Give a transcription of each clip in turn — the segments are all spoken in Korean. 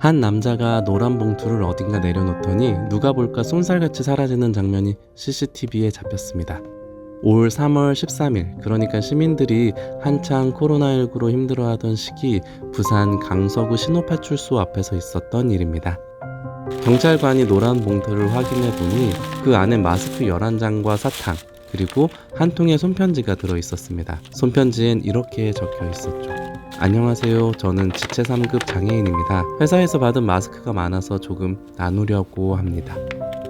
한 남자가 노란 봉투를 어딘가 내려놓더니 누가 볼까 쏜살같이 사라지는 장면이 CCTV에 잡혔습니다. 올 3월 13일, 그러니까 시민들이 한창 코로나19로 힘들어하던 시기 부산 강서구 신호파출소 앞에서 있었던 일입니다. 경찰관이 노란 봉투를 확인해 보니 그 안에 마스크 11장과 사탕, 그리고 한 통의 손편지가 들어 있었습니다. 손편지엔 이렇게 적혀 있었죠. 안녕하세요. 저는 지체 3급 장애인입니다. 회사에서 받은 마스크가 많아서 조금 나누려고 합니다.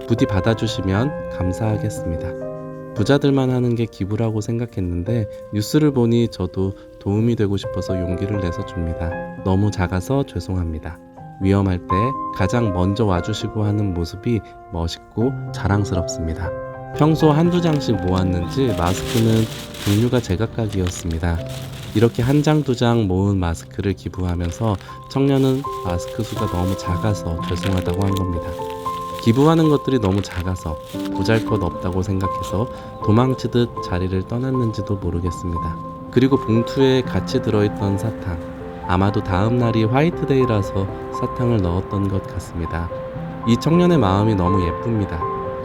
부디 받아주시면 감사하겠습니다. 부자들만 하는 게 기부라고 생각했는데 뉴스를 보니 저도 도움이 되고 싶어서 용기를 내서 줍니다. 너무 작아서 죄송합니다. 위험할 때 가장 먼저 와주시고 하는 모습이 멋있고 자랑스럽습니다. 평소 한두 장씩 모았는지 마스크는 종류가 제각각이었습니다. 이렇게 한 장, 두 장 모은 마스크를 기부하면서 청년은 마스크 수가 너무 작아서 죄송하다고 한 겁니다. 기부하는 것들이 너무 작아서 보잘 것 없다고 생각해서 도망치듯 자리를 떠났는지도 모르겠습니다. 그리고 봉투에 같이 들어있던 사탕. 아마도 다음 날이 화이트데이라서 사탕을 넣었던 것 같습니다. 이 청년의 마음이 너무 예쁩니다.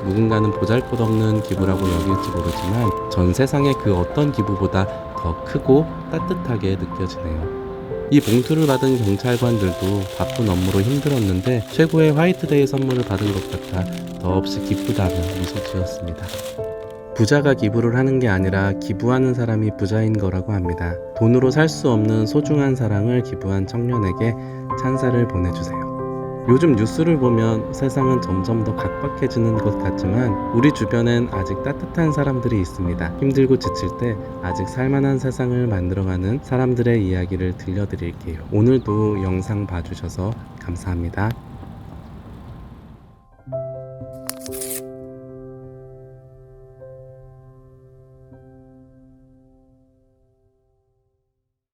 누군가는 보잘 것 없는 기부라고 여길지 모르지만 전 세상의 그 어떤 기부보다 더 크고 따뜻하게 느껴지네요. 이 봉투를 받은 경찰관들도 바쁜 업무로 힘들었는데 최고의 화이트데이 선물을 받은 것 같아 더없이 기쁘다며 미소 지었습니다. 부자가 기부를 하는 게 아니라 기부하는 사람이 부자인 거라고 합니다. 돈으로 살 수 없는 소중한 사랑을 기부한 청년에게 찬사를 보내주세요. 요즘 뉴스를 보면 세상은 점점 더 각박해지는 것 같지만 우리 주변엔 아직 따뜻한 사람들이 있습니다. 힘들고 지칠 때 아직 살만한 세상을 만들어가는 사람들의 이야기를 들려드릴게요. 오늘도 영상 봐주셔서 감사합니다.